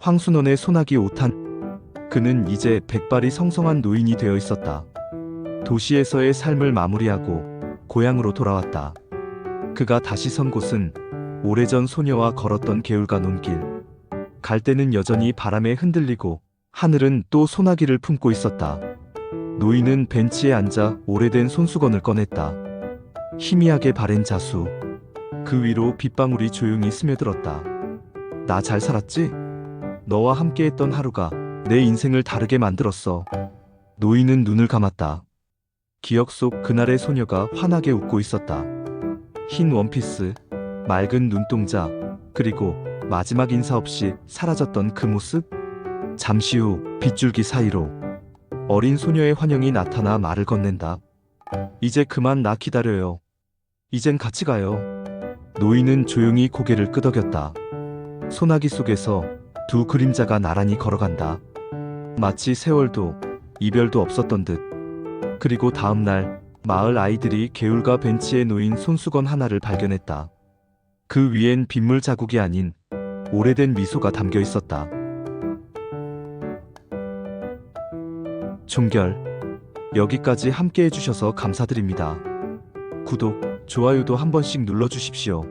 황순원의 소나기 오탄. 그는 이제 백발이 성성한 노인이 되어 있었다. 도시에서의 삶을 마무리하고 고향으로 돌아왔다. 그가 다시 선 곳은 오래전 소녀와 걸었던 개울가 논길. 갈대는 여전히 바람에 흔들리고 하늘은 또 소나기를 품고 있었다. 노인은 벤치에 앉아 오래된 손수건을 꺼냈다. 희미하게 바랜 자수. 그 위로 빗방울이 조용히 스며들었다. 나 잘 살았지? 너와 함께했던 하루가 내 인생을 다르게 만들었어. 노인은 눈을 감았다. 기억 속 그날의 소녀가 환하게 웃고 있었다. 흰 원피스, 맑은 눈동자, 그리고 마지막 인사 없이 사라졌던 그 모습? 잠시 후 빗줄기 사이로 어린 소녀의 환영이 나타나 말을 건넨다. 이제 그만 나 기다려요. 이젠 같이 가요. 노인은 조용히 고개를 끄덕였다. 소나기 속에서 두 그림자가 나란히 걸어간다. 마치 세월도 이별도 없었던 듯. 그리고 다음 날 마을 아이들이 개울가 벤치에 놓인 손수건 하나를 발견했다. 그 위엔 빗물 자국이 아닌 오래된 미소가 담겨 있었다. 종결. 여기까지 함께 해주셔서 감사드립니다. 구독, 좋아요도 한 번씩 눌러주십시오.